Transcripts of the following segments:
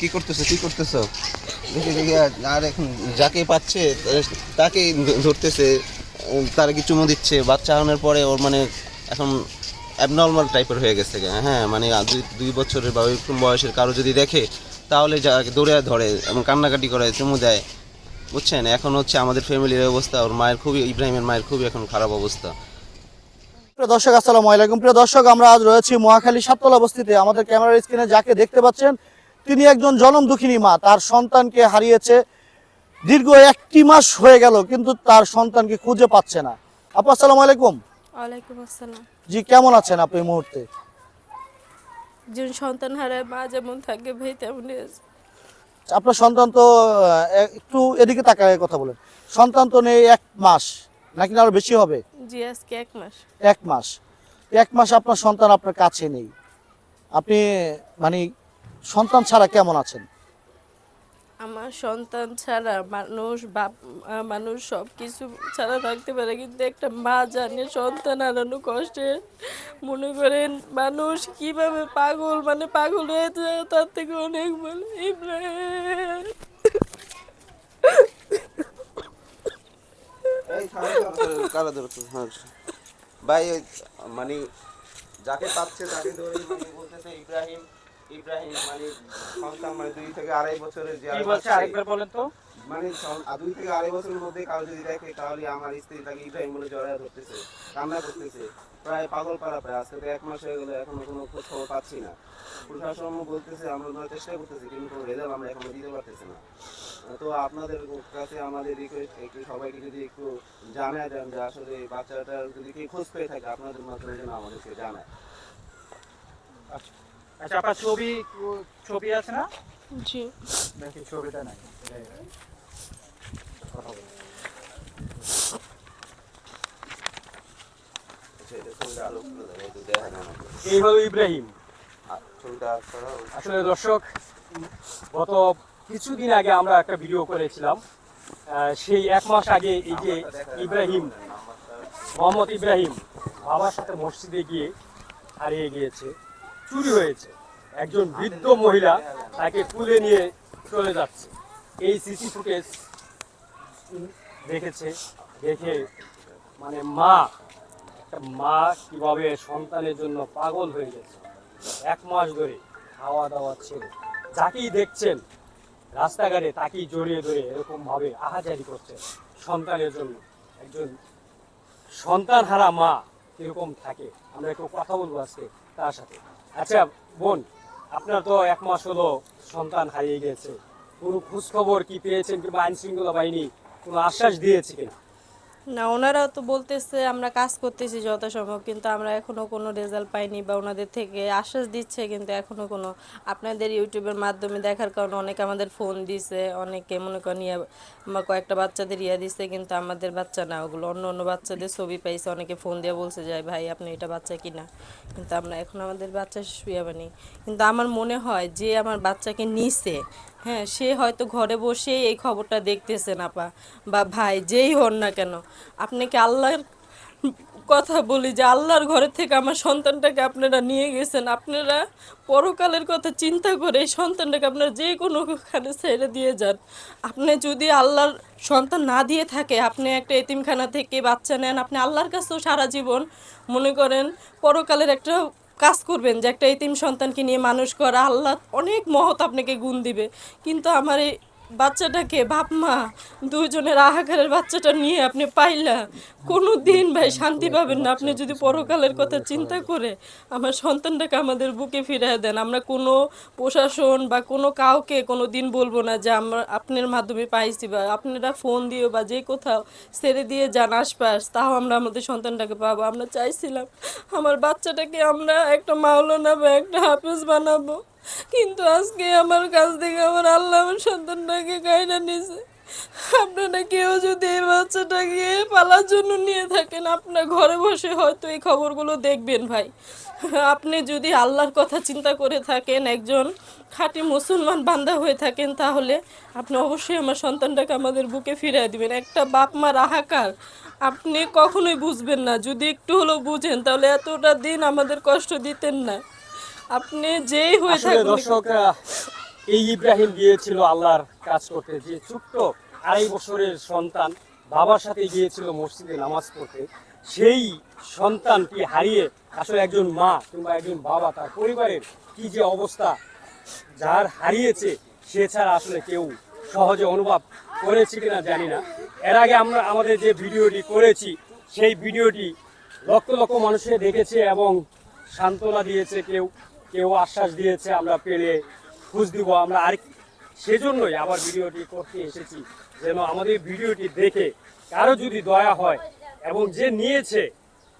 কি কি দেখি দেখি, আর- এখন যাকে পাচ্ছে তাকে ধরতেছে। তারা কি চুমু দিচ্ছে? বাচ্চা আনার পরে ওর মানে এখন অ্যাবনর্মাল টাইপের হয়ে গেছে হ্যাঁ মানে দুই দুই বছরের বা এরকম বয়সের কারও যদি দেখে, তাহলে যা দৌড়ে ধরে এবং কান্নাকাটি করে, চুমু দেয়। বুঝছেন? এখন হচ্ছে আমাদের ফ্যামিলির অবস্থা ওর মায়ের খুবই ইব্রাহিমের মায়ের খুবই এখন খারাপ অবস্থা। প্রিয় দর্শক আসসালামু আলাইকুম। প্রিয় দর্শক আমরা আজ রয়েছি মহাখালী সাততলা অবস্থিতে। আমাদের ক্যামেরার স্ক্রিনে যাকে দেখতে পাচ্ছেন তিনি একজন জনম দুঃখিনী মা। তার সন্তানকে হারিয়েছে দীর্ঘ একটি মাস হয়ে গেল কিন্তু তার সন্তানকে খুঁজে পাচ্ছে না। আপু আসসালামু আলাইকুম। ওয়ালাইকুম আসসালাম। জি কেমন আছেন আপনি এই মুহূর্তে? যে সন্তান হারায় মা যেমন থাকে ভাই তেমনই আছে। আপনার সন্তান তো একটু এদিকে তাকায় কথা বলেন। সন্তান তো নেই এক মাস নাকি না আরও বেশি হবে? জি আজকে এক মাস। এক মাস। এক মাস আপনার সন্তান আপনার কাছে নেই। আপনি মানে সন্তান ছাড়া কেমন আছেন? আমার সন্তান ছাড়া মানুষ, বাপ মানুষ সব কিছু ছাড়া থাকতে পারে। কিন্তু একটা মা জানে সন্তান হারানো কষ্টে। মনে করেন মানুষ কীভাবে পাগল? মানে পাগল হয়ে যায় তার থেকে অনেক বলে ভাই মানে যাকে পাচ্ছে তাকে ধরে মানে বলতেছে ইব্রাহিম। ইব্রাহিম মানে সন্তান মানে দুই থেকে আড়াই বছরের যে কি বলছে? আরেকবার বলেন তো। মানে দুই থেকে আড়াই বছরের মধ্যে কারও যদি দেখে তাহলে আমার স্ত্রী তাকে ইব্রাহিম বলে জড়ায় ধরতেছে কান্না করতেছে। প্রায় পাগল পাড়া প্রায় আজকে তো এক মাস হয়ে গেলো এখনও কোনো খোঁজ খবর পাচ্ছি না। প্রশাসন বলতেছে আমরা ধরার চেষ্টা করতেছি কিন্তু কোনো রেজাল্ট আমরা এখনও দিতে পারতেছি না। তো আপনাদের কাছে আমাদের রিকোয়েস্ট একটু সবাইকে যদি একটু জানায় দেন যে আসলে বাচ্চাটার যদি কেউ খোঁজ পেয়ে থাকে আপনাদের মাধ্যমে যেন আমাদেরকে জানায়। আচ্ছা। আপনার ছবি ছবি আছে না? জি। দেখি ছবিটা নাই। আচ্ছা। এই। হলো ইব্রাহিম। আসলে দর্শক গত কিছুদিন আগে আমরা একটা ভিডিও করেছিলাম। সেই এক মাস আগে এই যে ইব্রাহিম মোহাম্মদ ইব্রাহিম বাবার সাথে মসজিদে গিয়ে হারিয়ে গিয়েছে চুরি হয়েছে। একজন বৃদ্ধ মহিলা তাকে তুলে নিয়ে চলে যাচ্ছে। এই সিসি ফুটেজ দেখেছে, দেখে মানে মা মা কীভাবে সন্তানের জন্য পাগল হয়ে গেছে। এক মাস ধরে খাওয়া দাওয়া ছেড়ে যাকেই দেখছেন, রাস্তাঘাটে তাকেই জড়িয়ে ধরে এরকম ভাবে আহাজারি করছে সন্তানের জন্য। একজন সন্তান হারা মা কীরকম থাকে, আমরা একটু কথা বলব আজকে তার সাথে। আচ্ছা বোন আপনার তো এক মাস হলো সন্তান হারিয়ে গেছে। কোনো খোঁজখবর কি পেয়েছেন কিংবা আইন শৃঙ্খলা বাহিনী কোনো আশ্বাস দিয়েছে কিনা? না, ওনারাও তো বলতেছে, আমরা কাজ করতেছি যথাসম্ভব, কিন্তু আমরা এখনও কোনো রেজাল্ট পাইনি বা ওনাদের থেকে আশ্বাস দিচ্ছে, কিন্তু এখনও কোনো। আপনাদের ইউটিউবের মাধ্যমে দেখার কারণে অনেকে আমাদের ফোন দিছে, অনেকে মনে করেন, ইয়া কয়েকটা বাচ্চাদের ইয়া দিছে, কিন্তু আমাদের বাচ্চা না। ওগুলো অন্য অন্য বাচ্চাদের ছবি পাইছে, অনেকে ফোন দিয়ে বলছে যায় ভাই, আপনি এটা বাচ্চা কিনা? কিন্তু আমরা এখন আমাদের বাচ্চা শুয়ে বানি কিন্তু আমার মনে হয় যে, আমার বাচ্চাকে নিছে হ্যাঁ সে হয়তো ঘরে বসে এই খবরটা দেখতেছেন, আপা। বা ভাই, যেই হন না কেন। আপনি কি আল্লাহর কথা বলি যে, আল্লাহর ঘরের থেকে আমার সন্তানটাকে আপনারা নিয়ে গেছেন। আপনারা পরকালের কথা চিন্তা করে এই সন্তানটাকে আপনারা যে কোনোখানে ছেড়ে দিয়ে যান। আপনি যদি আল্লাহর সন্তান না দিয়ে থাকে, আপনি একটা এতিমখানা থেকে বাচ্চা নেন, আপনি আল্লাহর কাছেও সারা জীবন মনে করেন পরকালের একটা কাজ করবেন যে একটা এতিম সন্তানকে নিয়ে মানুষ করা, আল্লাহ অনেক মহৎ আপনাকে গুণ দিবে। কিন্তু আমার এই বাচ্চাটাকে বাপ মা দুজনের আহাকারের বাচ্চাটা নিয়ে আপনি পাইলা। কোনো দিন ভাই শান্তি পাবেন না। আপনি যদি পরকালের কথা চিন্তা করে আমার সন্তানটাকে আমাদের বুকে ফিরিয়ে দেন, আমরা কোনো প্রশাসন বা কোনো কাউকে কোনো দিন বলব না যে আমরা আপনার মাধ্যমে পাইছি বা আপনারা ফোন দিও বা যে কোথাও ছেড়ে দিয়ে যান আশপাশ, তাও আমরা আমাদের সন্তানটাকে পাবো। আমরা চাইছিলাম আমার বাচ্চাটাকে আমরা একটা মাওলানা বা একটা হাফেজ বানাবো। কিন্তু আজকে আমার কাছ থেকে আমার আল্লাহ আমার সন্তানটাকে গাইনা নিয়েছে। আপনারা কেউ যদি এই বাচ্চাটাকে পালার জন্য নিয়ে থাকেন, আপনার ঘরে বসে হয়তো এই খবরগুলো দেখবেন ভাই। আপনি যদি আল্লাহর কথা চিন্তা করে থাকেন, একজন খাঁটি মুসলমান বান্দা হয়ে থাকেন, তাহলে আপনি অবশ্যই আমার সন্তানটাকে আমাদের বুকে ফিরিয়ে দিবেন। একটা বাপ মার আহাকার আপনি কখনোই বুঝবেন না। যদি একটু হলেও বুঝেন, তাহলে এতটা দিন আমাদের কষ্ট দিতেন না। আপনি যেই হয়ে থাকুন। দর্শক এই ইব্রাহিম গিয়েছিল আল্লাহর কাজ করতে যে ছোট্ট আড়াই বছরের সন্তান বাবার সাথে গিয়েছিল মসজিদে নামাজ পড়তে সেই সন্তানটি হারিয়ে আসলে একজন মা কিংবা একজন বাবা তার পরিবারের কি যে অবস্থা যার হারিয়েছে সে ছাড়া আসলে কেউ সহজে অনুভব করেছে কিনা জানি না। এর আগে আমরা আমাদের যে ভিডিওটি করেছি সেই ভিডিওটি লক্ষ লক্ষ মানুষে দেখেছে এবং সান্ত্বনা দিয়েছে কেউ। কেউ আশ্বাস দিয়েছে, আমরা পেলে খোঁজ দিব, আমরা আর সেজন্যই আবার ভিডিওটি করতে এসেছি। যেন আমাদের ভিডিওটি দেখে কারও যদি দয়া হয় এবং যে নিয়েছে,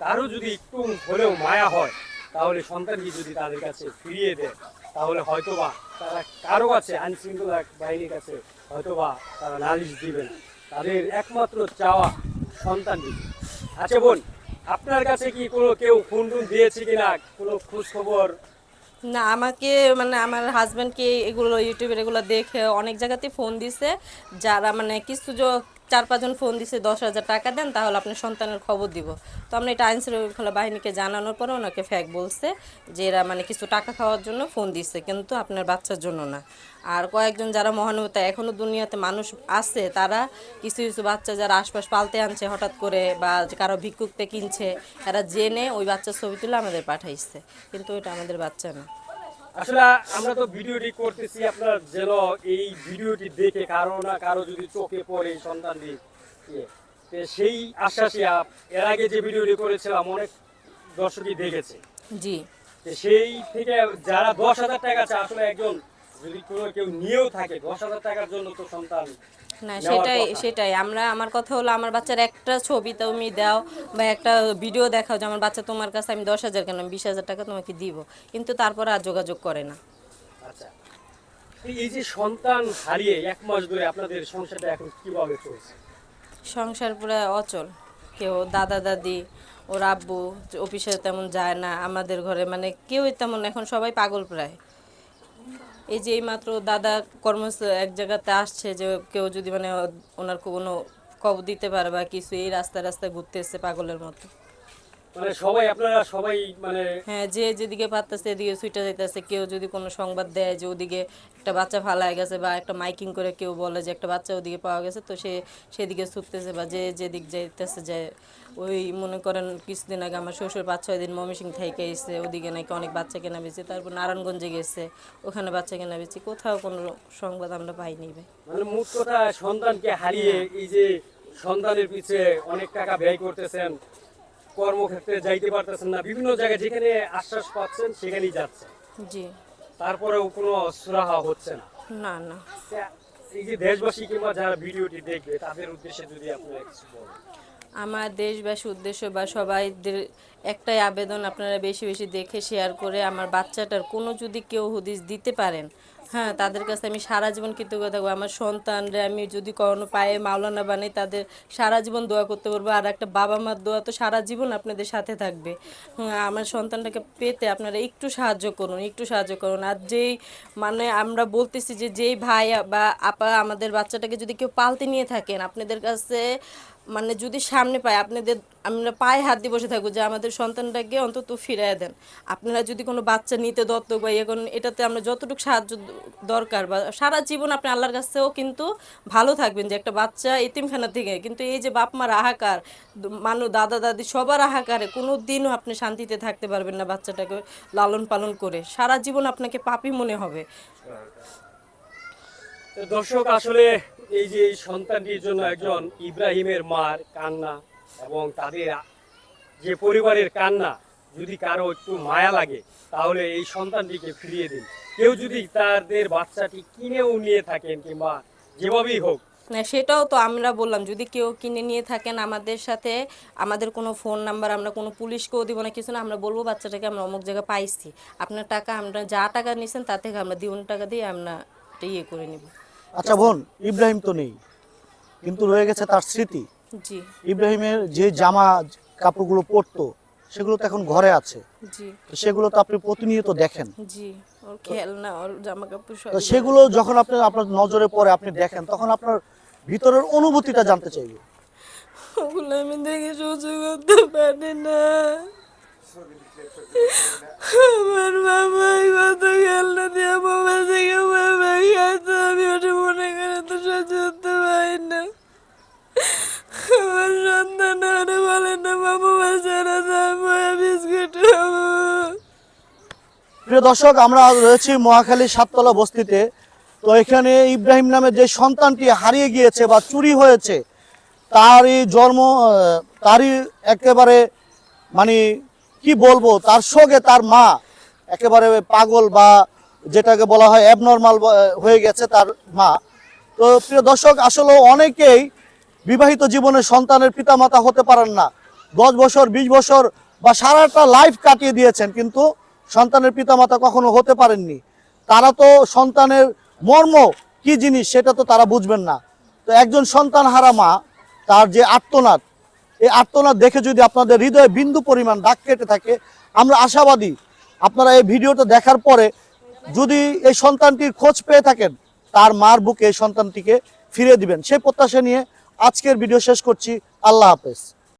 তারও যদি একটু হলেও মায়া হয়, তাহলে সন্তানকে যদি তাদের কাছে ফিরিয়ে দেয়, তাহলে হয়তোবা তারা কারও কাছে আইন শৃঙ্খলা বাহিনীর কাছে হয়তোবা তারা নালিশ দিবেন তাদের একমাত্র চাওয়া সন্তানটি। আচ্ছা বোন, আপনার কাছে কি কোনো কেউ ফোন টোন দিয়েছে কিনা? কোনো খোঁজ খবর না, আমাকে মানে আমার হাজব্যান্ডকে এগুলো, ইউটিউবের এগুলো দেখে অনেক জায়গাতে ফোন দিছে, যারা মানে কিছু চার পাঁচজন ফোন দিছে, দশ হাজার টাকা দেন, তাহলে আপনার সন্তানের খবর দিব। তো আমরা এটা আইন শৃঙ্খলা বাহিনীকে জানানোর পরে ওনাকে ফ্যাক বলছে যে এরা মানে কিছু টাকা খাওয়ার জন্য ফোন দিছে, কিন্তু আপনার বাচ্চার জন্য না। আর কয়েকজন যারা মহানুভূতা এখনও দুনিয়াতে মানুষ আছে, তারা কিছু কিছু বাচ্চা যারা আশপাশ পালতে আনছে, হঠাৎ করে বা কারও ভিক্ষুকতে কিনছে, এরা জেনে ওই বাচ্চার ছবি তুলে আমাদের পাঠাইছে। কিন্তু ওইটা আমাদের বাচ্চা না। আসলে আমরা তো ভিডিওটি করতেছি আপনার যেন এই ভিডিওটি দেখে কারও না কারও যদি চোখে পড়ে সন্তান সন্তানটি তো সেই আশ্বাসে এর আগে যে ভিডিওটি করেছিলাম অনেক দর্শকই দেখেছে। জি। সেই থেকে যারা দশ হাজার টাকা চায় আসলে একজন যদি কোনো কেউ নিয়েও থাকে দশ হাজার টাকার জন্য তো সন্তান না সেটাই সেটাই। আমরা আমার কথা হলো আমার বাচ্চার একটা ছবি তুমি দাও বা একটা ভিডিও দেখাও যে আমার বাচ্চা তোমার কাছে আমি দশ হাজার কেন বিশ হাজার টাকা তোমাকে দিব। কিন্তু তারপরে আর যোগাযোগ করে না। আচ্ছা। এই যে সন্তান হারিয়ে এক মাস ধরে আপনাদের সংসারটা এখন কীভাবে চলছে? সংসার পুরো অচল। কেউ দাদা দাদি ওর আব্বু অফিসে তেমন যায় না আমাদের ঘরে মানে কেউই তেমন এখন সবাই পাগল প্রায়। এই যে এইমাত্র দাদা কর্ম এক জায়গাতে আসছে যে কেউ যদি মানে ওনার কোনো কব দিতে পারে বা কিছু এই রাস্তায় রাস্তায় ঘুরতে এসছে পাগলের মতো। মানে সবাই আপনারা সবাই মানে হ্যাঁ যে যেদিকে পারতেছে এদিকে সুইটা যাইতেছে। কেউ যদি কোনো সংবাদ দেয় যে ওদিকে একটা বাচ্চা ফালায় গেছে বা একটা মাইকিং করে কেউ বলে যে একটা বাচ্চা ওদিকে পাওয়া গেছে তো সে সেদিকে ছুটতেছে বা যে যেদিক যাইতেছে যে ওই মনে করেন কিছুদিন আগে আমার শ্বশুর পাঁচ ছয় দিন মমিসিং থেকে এসে ওদিকে নাকি অনেক বাচ্চা কেনা বেছে তারপর নারায়ণগঞ্জে গেছে ওখানে বাচ্চা কেনা বেছে কোথাও কোনো সংবাদ আমরা পাইনি ভাই। মানে কথা সন্তানকে হারিয়ে এই যে সন্তানের পিছে অনেক টাকা ব্যয় করতেছেন কর্মক্ষেত্রে যাইতে পারতেছেন না। বিভিন্ন জায়গায় যেখানে আশ্বাস পাচ্ছেন সেখানেই যাচ্ছে। জি। তারপরেও কোনো সুরাহা হচ্ছে না। না না। এই যে দেশবাসী কিংবা যারা ভিডিওটি দেখবে তাদের উদ্দেশ্যে যদি আপনারা কিছু বলেন। আমার দেশবাসী উদ্দেশ্য বা সবাইদের একটাই আবেদন আপনারা বেশি বেশি দেখে শেয়ার করে আমার বাচ্চাটার কোনো যদি কেউ হুদিস দিতে পারেন হ্যাঁ তাদের কাছে আমি সারা জীবন কৃতজ্ঞ থাকব। আমার সন্তানরা আমি যদি কখনো পায়ে মাওলানা বানাই, তাদের সারা জীবন দোয়া করতে পারব আর একটা বাবা মার দোয়া তো সারা জীবন আপনাদের সাথে থাকবে। আমার সন্তানটাকে পেতে আপনারা একটু সাহায্য করুন, একটু সাহায্য করুন। আর যেই মানে আমরা বলতেছি যে, যেই ভাই বা আপা আমাদের বাচ্চাটাকে যদি কেউ পালতে নিয়ে থাকেন, আপনাদের কাছে মানে যদি সামনে পায়, আপনাদের, আমরা পায়ে হাত দিয়ে বসে থাকব যে আমাদের সন্তানটাকে অন্তত ফিরিয়ে দেন। আপনারা যদি কোনো বাচ্চা নিতে দত্তক বা ইয়ে করেন, এটাতে আমরা যতটুকু সাহায্য দরকার বা সারা জীবন আপনি আল্লাহর কাছেও কিন্তু ভালো থাকবেন যে একটা বাচ্চা এতিমখানা থেকে। কিন্তু এই যে বাপ মার হাহাকার দ- মানুষ দাদা, দাদি সবার হাহাকারে কোনো দিনও আপনি শান্তিতে থাকতে পারবেন না বাচ্চাটাকে লালন পালন করে। সারা জীবন আপনাকে পাপি মনে হবে। দর্শক, আসলে এই যে সন্তানটির জন্য একজন ইব্রাহিমের মার কান্না এবং তাদের যে পরিবারের কান্না, যদি কারও একটু মায়া লাগে, তাহলে এই সন্তানটিকে ফিরিয়ে দিন। কেউ যদি তাদের বাচ্চাটি কিনেও নিয়ে থাকেন কিংবা যেভাবেই হোক সেটাও তো আমরা বললাম, যদি কেউ কিনে নিয়ে থাকেন আমাদের সাথে, আমাদের কোনো ফোন নাম্বার, আমরা কোনো পুলিশকেও দিব না, কিছু না, আমরা বলব বাচ্চাটাকে আমরা অমুক জায়গায় পাইছি। আপনার টাকা, আমরা যা টাকা নিয়েছেন তা থেকে আমরা দ্বিগুণ টাকা দিয়ে আমরা ইয়ে করে নিব। আচ্ছা বোন ইব্রাহিম তো নেই কিন্তু রয়ে গেছে তার স্মৃতি। জি। ইব্রাহিমের যে জামা কাপড়গুলো পরতো সেগুলো তো এখন ঘরে আছে। জি। সেগুলো তো আপনি প্রতিনিয়ত দেখেন। জি ওর খেলনা ওর জামা কাপড় সব সেগুলো যখন আপনি আপনার নজরে পড়ে আপনি দেখেন তখন আপনার ভিতরের অনুভূতিটা জানতে চাইবে। ওগুলো আমি দেখে সহ্য করতে পারি না। আমার বাবা কত খেলনা দিয়ে মোবাইল থেকে মোবাইল খাইতো আমি ওটা মনে করে তো সহ্য করতে পারি না। আমার সন্তান আরে না যাব বিস্কুট প্রিয় দর্শক, আমরা রয়েছি মহাখালী সাততলা বস্তিতে। তো এখানে ইব্রাহিম নামে যে সন্তানটি হারিয়ে গিয়েছে বা চুরি হয়েছে, তারই জন্ম তারই একেবারে মানে কি বলব, তার সঙ্গে তার মা, একেবারে পাগল বা যেটাকে বলা হয় অ্যাবনর্মাল হয়ে গেছে তার মা। তো প্রিয় দর্শক, আসলে অনেকেই বিবাহিত জীবনে সন্তানের পিতামাতা হতে পারেন না। দশ বছর, বিশ বছর বা সারাটা লাইফ কাটিয়ে দিয়েছেন, কিন্তু সন্তানের পিতামাতা কখনো হতে পারেননি। তারা তো সন্তানের মর্ম কি জিনিস সেটা তো তারা বুঝবেন না। তো একজন সন্তান হারা মা, তার যে আত্মনাদ এই আত্মনাদ দেখে যদি আপনাদের হৃদয়ে বিন্দু পরিমাণ দাগ কেটে থাকে, আমরা আশাবাদী আপনারা এই ভিডিওটা দেখার পরে যদি এই সন্তানটির খোঁজ পেয়ে থাকেন, তার মার বুকে এই সন্তানটিকে ফিরিয়ে দিবেন। সেই প্রত্যাশা নিয়ে আজকের ভিডিও শেষ করছি। আল্লাহ হাফেজ।